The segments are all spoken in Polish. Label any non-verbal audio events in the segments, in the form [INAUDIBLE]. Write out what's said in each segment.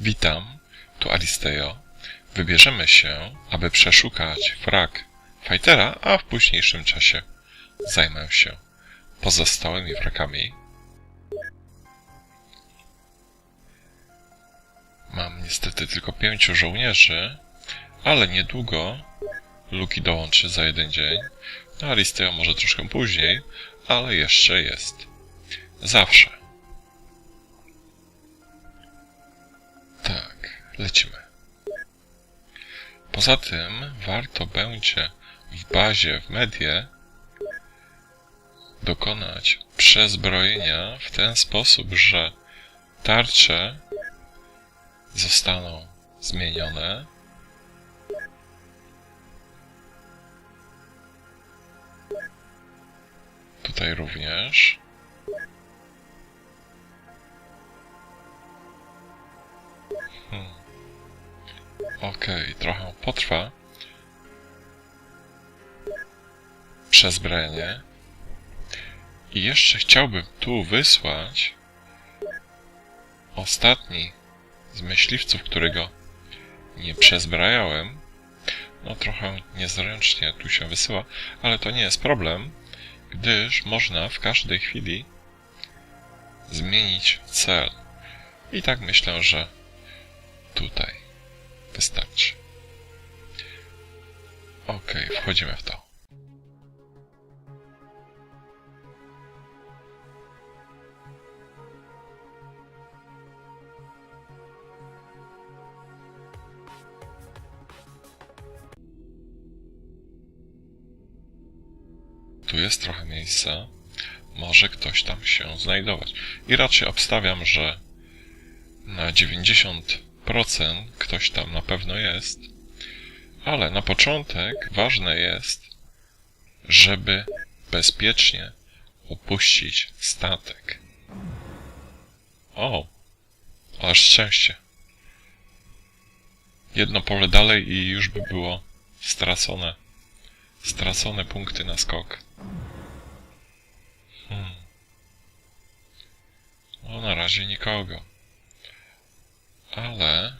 Witam, tu Aristeo. Wybierzemy się, aby przeszukać wrak Fightera, a w późniejszym czasie zajmę się pozostałymi wrakami. Mam niestety tylko pięciu żołnierzy, ale niedługo Luki dołączy za jeden dzień. No, Aristeo może troszkę później, ale jeszcze jest. Zawsze. Lecimy. Poza tym warto będzie w bazie, w medie dokonać przezbrojenia w ten sposób, że tarcze zostaną zmienione. Tutaj również. Okej, trochę potrwa. Przezbrojenie. I jeszcze chciałbym tu wysłać ostatni z myśliwców, którego nie przezbrajałem. No trochę niezręcznie tu się wysyła, ale to nie jest problem, gdyż można w każdej chwili zmienić cel. I tak myślę, że tutaj wystarczy. Ok, wchodzimy w to. Tu jest trochę miejsca. Może ktoś tam się znajdować. I raczej obstawiam, że na 90% ktoś tam na pewno jest. Ale na początek ważne jest, żeby bezpiecznie opuścić statek. O, aż szczęście. Jedno pole dalej i już by było stracone. Stracone punkty na skok. Hmm. No, na razie nikogo. Ale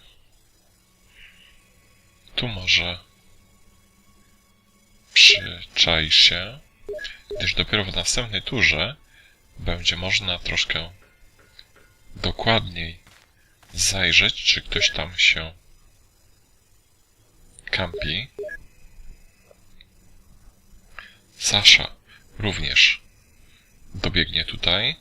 tu może przyczaisz się, gdyż dopiero w następnej turze będzie można troszkę dokładniej zajrzeć, czy ktoś tam się kampi. Sasza również dobiegnie tutaj.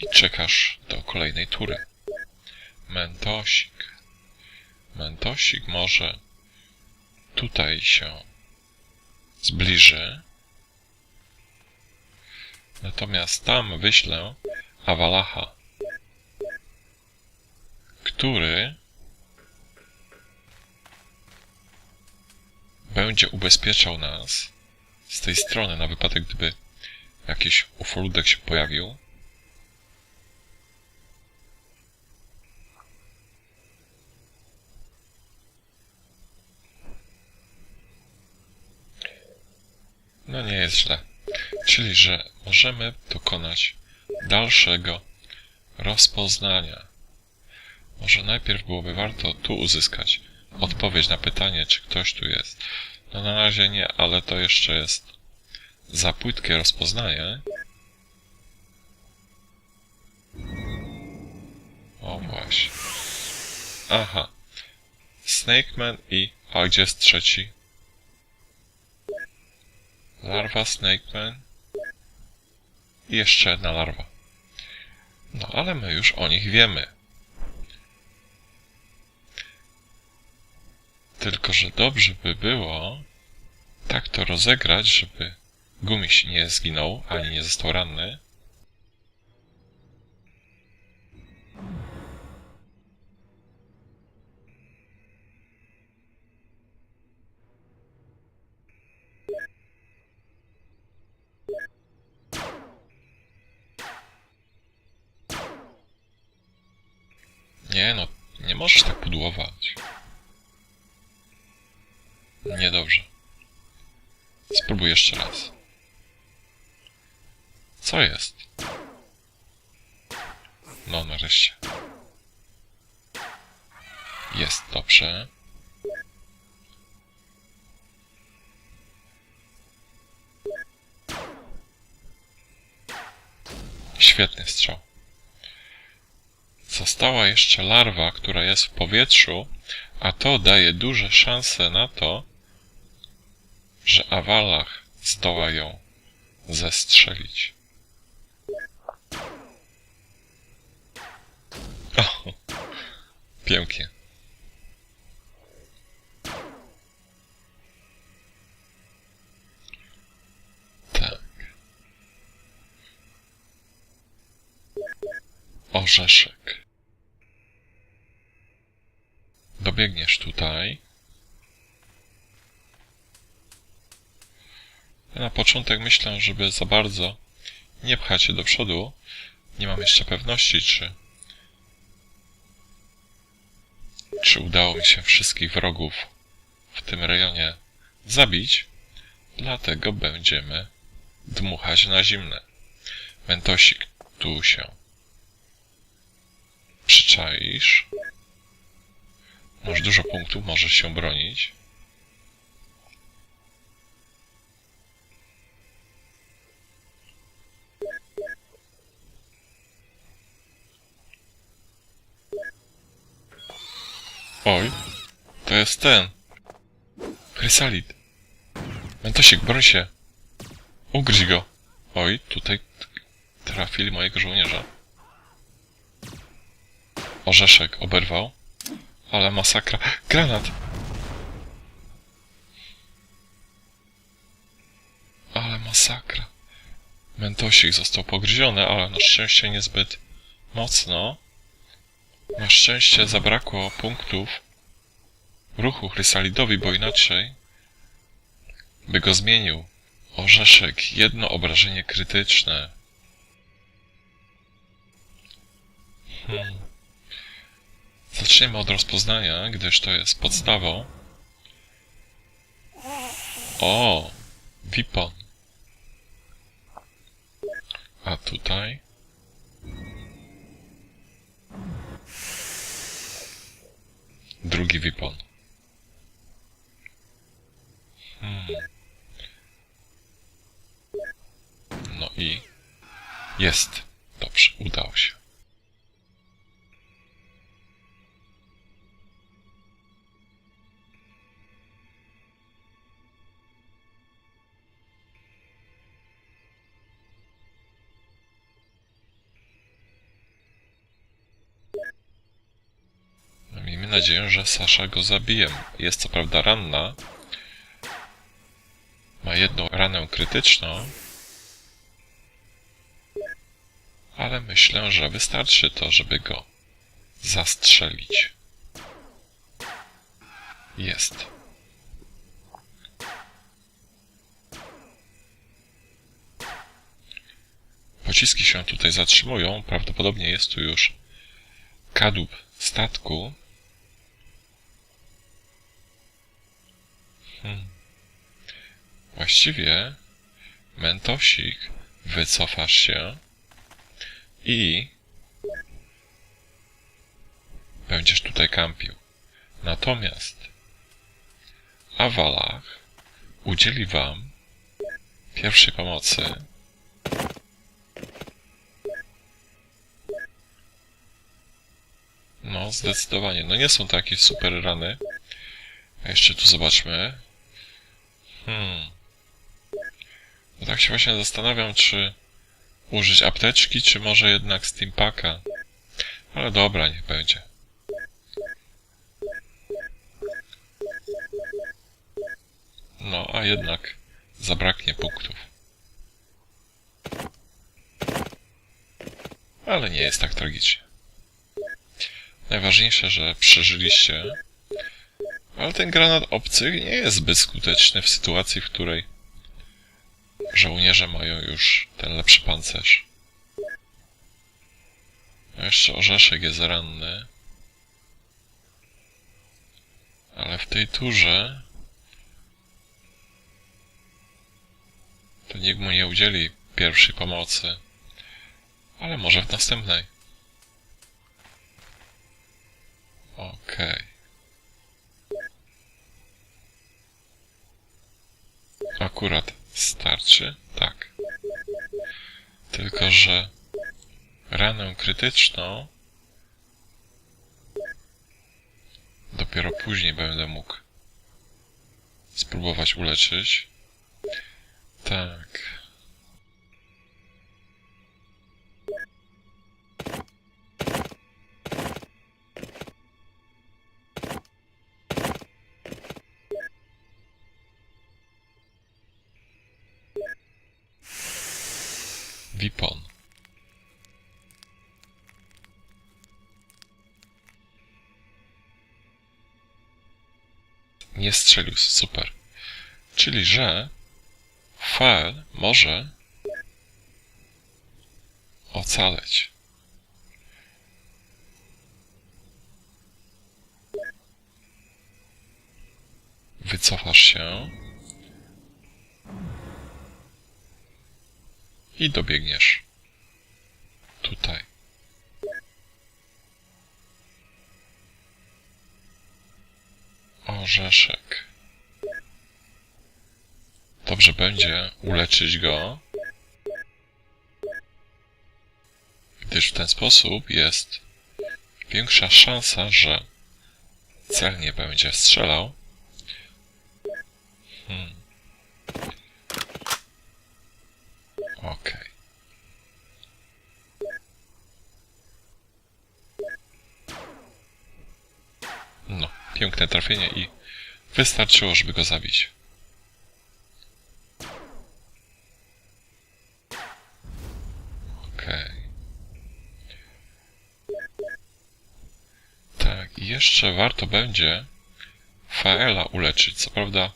I czekasz do kolejnej tury. Mentosik. Mentosik może tutaj się zbliży. Natomiast tam wyślę Awalacha, który będzie ubezpieczał nas z tej strony na wypadek, gdyby jakiś ufoludek się pojawił. No nie jest źle. Czyli, że możemy dokonać dalszego rozpoznania. Może najpierw byłoby warto tu uzyskać odpowiedź na pytanie, czy ktoś tu jest. No na razie nie, ale to jeszcze jest za płytkie rozpoznanie. O właśnie. Aha. Snakeman i... A gdzie jest trzeci? Larwa Snakeman. I jeszcze jedna larwa. No ale my już o nich wiemy. Tylko, że dobrze by było tak to rozegrać, żeby Gumiś nie zginął, ani nie został ranny. Nie no, nie możesz tak pudłować. Niedobrze. Spróbuj jeszcze raz. Co jest? No, nareszcie. Jest, dobrze. Świetny strzał. Została jeszcze larwa, która jest w powietrzu, a to daje duże szanse na to, że Awalach zdoła ją zestrzelić. O, pięknie. Tak. Orzeszek. Dobiegniesz tutaj. Na początek myślę, żeby za bardzo nie pchać się do przodu. Nie mam jeszcze pewności, czy czy udało mi się wszystkich wrogów w tym rejonie zabić. Dlatego będziemy dmuchać na zimne. Mentosik, tu się przyczaisz. Masz dużo punktów, możesz się bronić. Oj, to jest ten. Chrysalit. Mentosik, broń się. Ugryź go. Oj, tutaj trafili mojego żołnierza. Orzeszek oberwał. Ale masakra. Granat! Ale masakra. Mentosik został pogryziony, ale na szczęście niezbyt mocno. Na szczęście zabrakło punktów ruchu Chrysalidowi, bo inaczej by go zmienił. Orzeszek, jedno obrażenie krytyczne. Hmm. Zaczniemy od rozpoznania, gdyż to jest podstawą. O! Wipon. A tutaj? Drugi wipon. Hmm. No i jest. Dobrze, udało się. Nadzieję, że Sasza go zabije. Jest co prawda ranna. Ma jedną ranę krytyczną. Ale myślę, że wystarczy to, żeby go zastrzelić. Jest. Pociski się tutaj zatrzymują. Prawdopodobnie jest tu już kadłub statku. Hmm. Właściwie, Mentosik, wycofasz się i będziesz tutaj kampił. Natomiast Awalach udzieli wam pierwszej pomocy No, zdecydowanie. No nie są to jakieś super rany. A jeszcze tu zobaczmy. Hmm. No tak się właśnie zastanawiam, czy użyć apteczki, czy może jednak steampaka. Ale dobra, niech będzie. No, a jednak zabraknie punktów. Ale nie jest tak tragicznie. Najważniejsze, że przeżyliście. Ale ten granat obcy nie jest zbyt skuteczny w sytuacji, w której żołnierze mają już ten lepszy pancerz. No jeszcze orzeszek jest ranny. Ale w tej turze to nikt mu nie udzieli pierwszej pomocy. Ale może w następnej. Okej. Akurat starczy? Tak. Tylko, że ranę krytyczną dopiero później będę mógł spróbować uleczyć. Tak. Nie strzelił, super. Czyli, że Fael może ocaleć. Wycofasz się i dobiegniesz Orzeszek. Dobrze będzie uleczyć go, gdyż w ten sposób jest większa szansa, że cel nie będzie strzelał. Hmm. Okej. No, piękne trafienie i wystarczyło, żeby go zabić. Okej. Tak, i jeszcze warto będzie Faela uleczyć. Co prawda,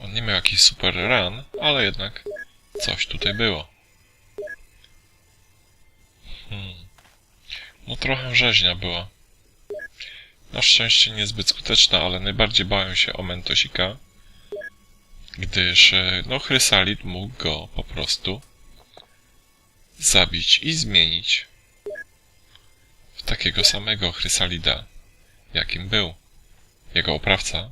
on nie miał jakiś super ran, ale jednak coś tutaj było. Hmm. No trochę rzeźnia była. Na szczęście niezbyt skuteczna, ale najbardziej bałem się o Mentosika, gdyż e, no Chrysalit mógł go po prostu zabić i zmienić w takiego samego Chrysalida, jakim był jego oprawca.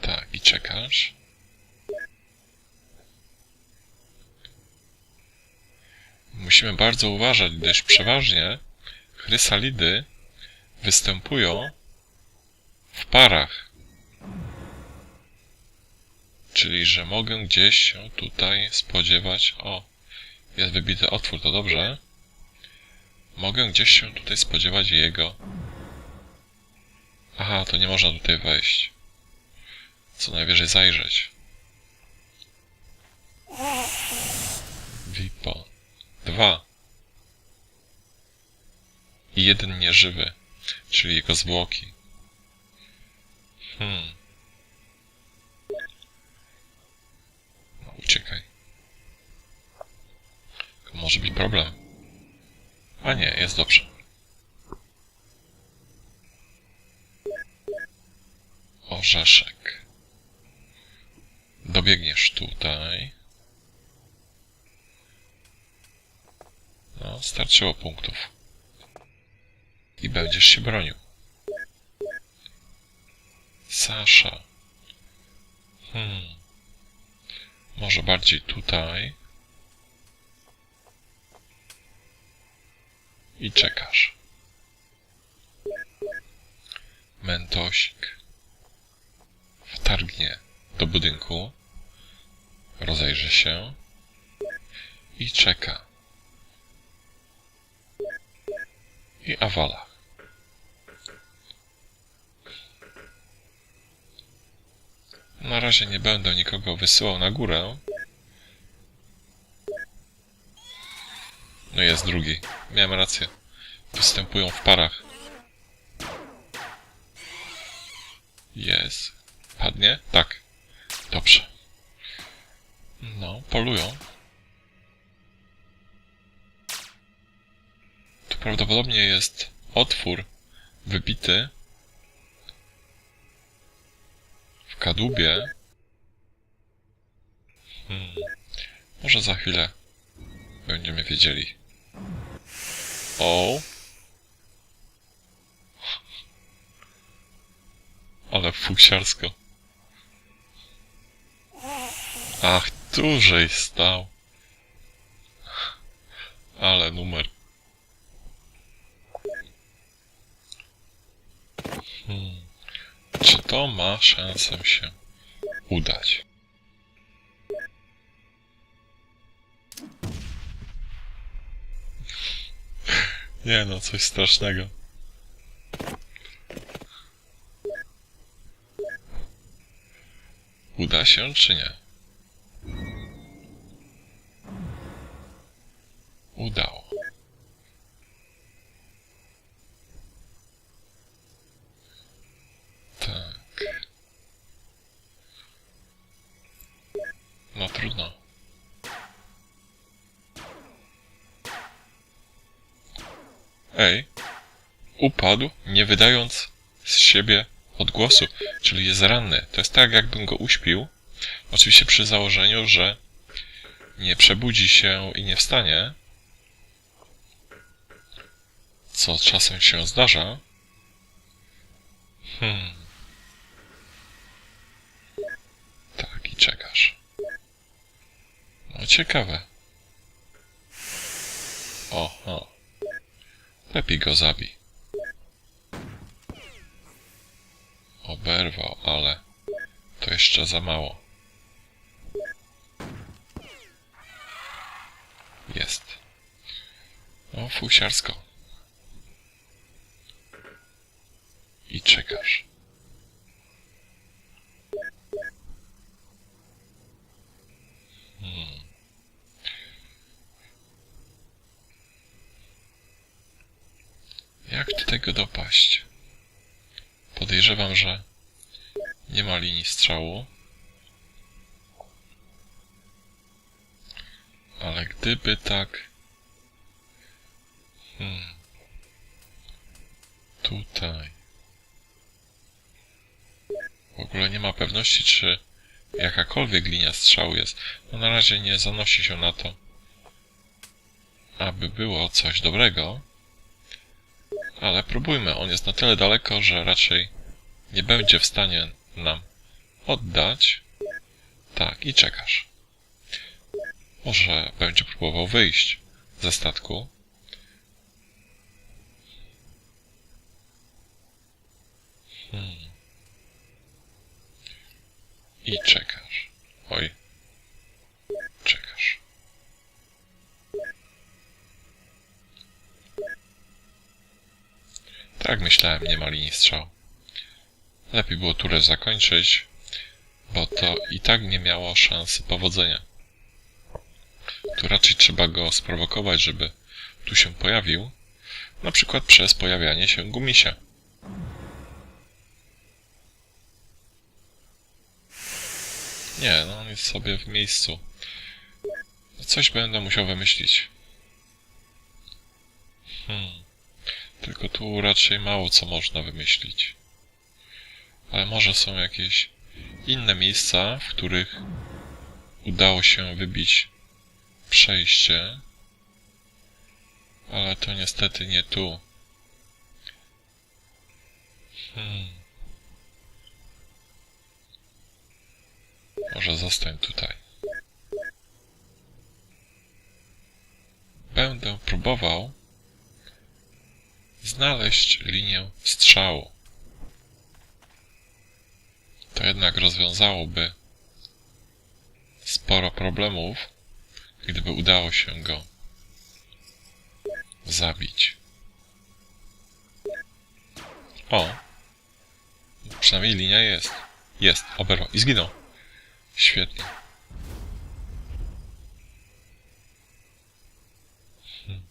Tak, i czekasz. Musimy bardzo uważać, gdyż przeważnie chrysalidy występują w parach. Czyli, że mogę gdzieś się tutaj spodziewać. O, jest wybity otwór, to dobrze. Mogę gdzieś się tutaj spodziewać jego. Aha, to nie można tutaj wejść. Co najwyżej zajrzeć. Wipo. Dwa. I jeden nieżywy, czyli jego zwłoki. Hmm. No, uciekaj. To może być problem. A nie, jest dobrze. Orzeszek. Dobiegniesz tutaj. No, starczyło punktów. I będziesz się bronił. Sasza. Hmm. Może bardziej tutaj. I czekasz. Mentosik. Wtargnie do budynku. Rozejrzy się. I czeka. I awala. Na razie nie będę nikogo wysyłał na górę. No jest drugi. Miałem rację. Występują w parach. Jest. Padnie? Tak. Dobrze. No, polują. Prawdopodobnie jest otwór wybity w kadłubie. Hmm. Może za chwilę będziemy wiedzieli. O! Ale fuksiarsko. Ach, dłużej stał. Ale numer. Hmm. Czy to ma szansę się udać? Nie no, coś strasznego. Uda się czy nie? Ej. Upadł, nie wydając z siebie odgłosu, czyli jest ranny. To jest tak, jakbym go uśpił. Oczywiście przy założeniu, że nie przebudzi się i nie wstanie, co czasem się zdarza. Hmm. Tak, i czekasz. No ciekawe. Oho. Lepiej go zabij. Oberwał, ale to jeszcze za mało. Jest. O, fusiarsko. I czekasz. Hmm. Jak do tego dopaść? Podejrzewam, że nie ma linii strzału. Ale gdyby tak... Hmm. Tutaj. W ogóle nie ma pewności, czy jakakolwiek linia strzału jest. No na razie nie zanosi się na to, aby było coś dobrego. Ale próbujmy. On jest na tyle daleko, że raczej nie będzie w stanie nam oddać. Tak, i czekasz. Może będzie próbował wyjść ze statku. Hmm. I czekasz. Oj. Czekasz. Tak myślałem, nie ma linii strzału. Lepiej było turę zakończyć, bo to i tak nie miało szansy powodzenia. Tu raczej trzeba go sprowokować, żeby tu się pojawił, na przykład przez pojawianie się gumisia. Nie, no on jest sobie w miejscu. Coś będę musiał wymyślić. Hmm. Tylko tu raczej mało co można wymyślić. Ale może są jakieś inne miejsca, w których udało się wybić przejście. Ale to niestety nie tu. Hmm. Może zostań tutaj. Będę próbował znaleźć linię strzału. To jednak rozwiązałoby sporo problemów, gdyby udało się go zabić. O! Przynajmniej linia jest. Jest, oberwał i zginął. Świetnie. Hmm.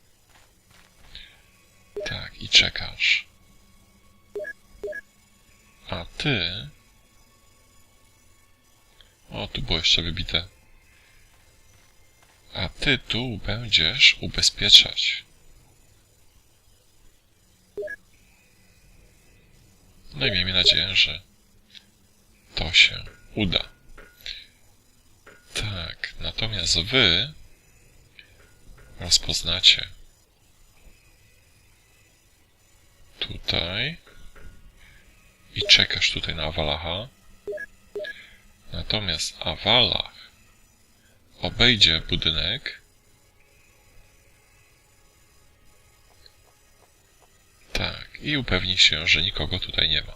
Tak, i czekasz. A ty... O, tu było jeszcze wybite. A ty tu będziesz ubezpieczać. No i miejmy nadzieję, że to się uda. Tak, na Natomiast wy rozpoznacie tutaj i czekasz tutaj na Awalacha. Natomiast Awalach obejdzie budynek tak i upewni się, że nikogo tutaj nie ma.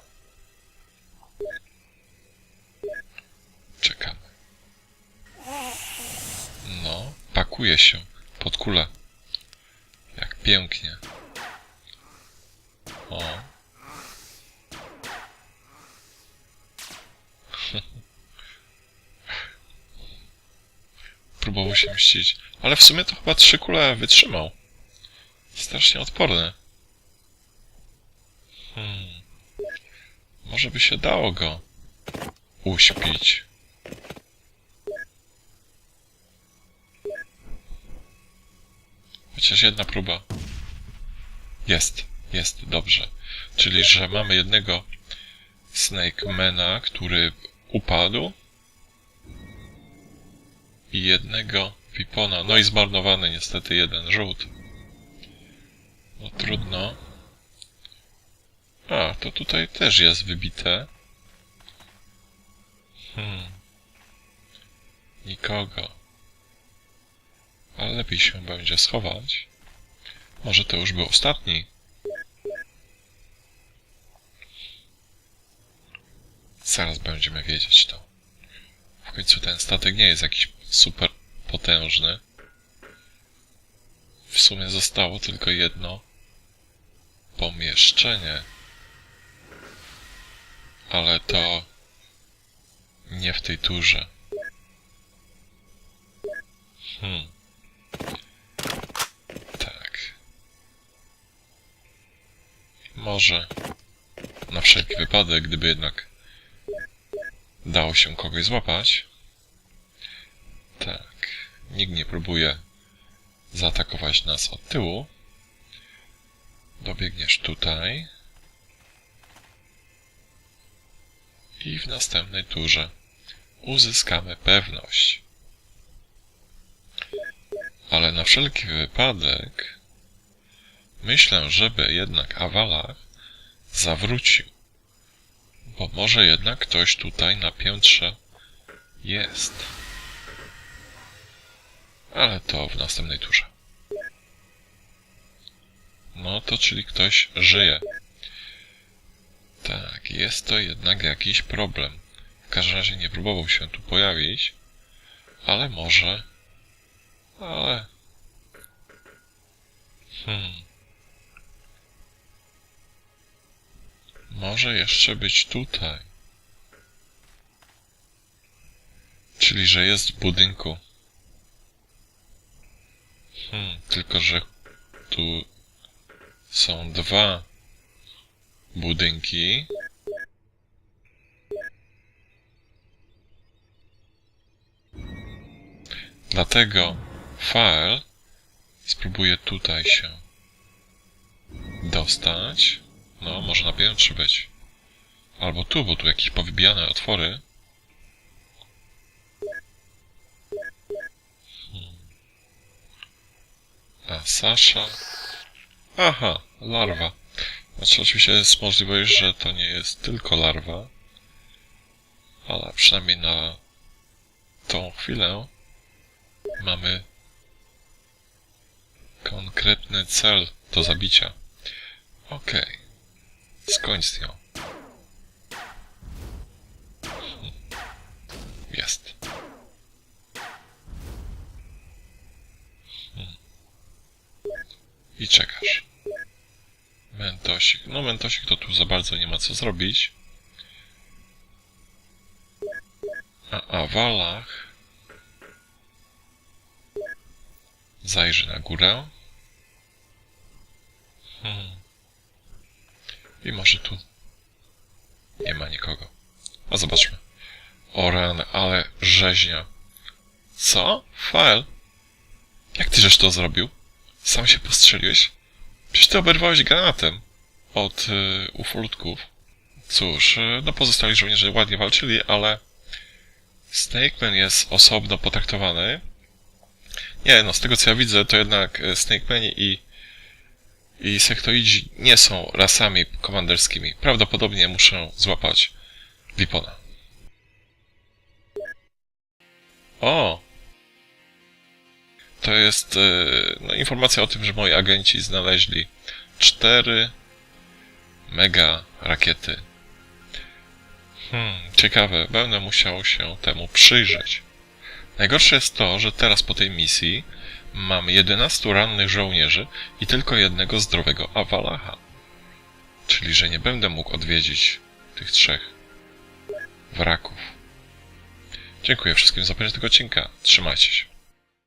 Czekamy. No, pakuje się pod kulę. Jak pięknie. O. [LAUGHS] Próbował się mścić. Ale w sumie to chyba trzy kule wytrzymał. Strasznie odporny. Hmm. Może by się dało go uśpić. Chociaż jedna próba. Jest, jest, dobrze. Czyli, że mamy jednego Snakemana, który upadł i jednego Pipona. No i zmarnowany niestety jeden rzut. No trudno. A, to tutaj też jest wybite. Hmm. Nikogo. Ale lepiej się będzie schować. Może to już był ostatni. Zaraz będziemy wiedzieć to. W końcu ten statek nie jest jakiś super potężny. W sumie zostało tylko jedno pomieszczenie. Ale to nie w tej turze. Hmm. Tak. Może na wszelki wypadek, gdyby jednak dało się kogoś złapać. Tak. Nikt nie próbuje zaatakować nas od tyłu. Dobiegniesz tutaj. I w następnej turze uzyskamy pewność. Ale na wszelki wypadek myślę, żeby jednak Awalach zawrócił. Bo może jednak ktoś tutaj na piętrze jest. Ale to w następnej turze. No to czyli ktoś żyje. Tak, jest to jednak jakiś problem. W każdym razie nie próbował się tu pojawić, ale może. Ale. Hmm. Może jeszcze być tutaj. Czyli, że jest w budynku. Hmm, tylko, że tu są dwa budynki. Dlatego file spróbuję tutaj się dostać. No, może na piętrze być. Albo tu, bo tu jakieś powybijane otwory. A Sasza... Aha, larwa. Znaczy oczywiście jest możliwość, że to nie jest tylko larwa. Ale przynajmniej na tą chwilę mamy konkretny cel do zabicia. Okej. Okay. Skończ z nią. I czekasz. Mentosik. No mentosik to tu za bardzo nie ma co zrobić. A awalach zajrzy na górę. Hmm. I może tu nie ma nikogo. A zobaczmy. O rany, ale rzeźnia. Co? File? Jak ty żeś to zrobił? Sam się postrzeliłeś? Przecież ty oberwałeś granatem od y, ufolutków. Cóż, y, no pozostali żołnierze ładnie walczyli, ale Snakeman jest osobno potraktowany Nie, no z tego co ja widzę, to jednak e, Snakemani i, i sektoidzi nie są rasami komanderskimi. Prawdopodobnie muszę złapać Vipona. O! To jest e, no, informacja o tym, że moi agenci znaleźli cztery mega rakiety. Hmm, ciekawe, będę musiał się temu przyjrzeć. Najgorsze jest to, że teraz po tej misji mam 11 rannych żołnierzy i tylko jednego zdrowego Awalacha. Czyli, że nie będę mógł odwiedzić tych trzech wraków. Dziękuję wszystkim za obejrzenie tego odcinka. Trzymajcie się.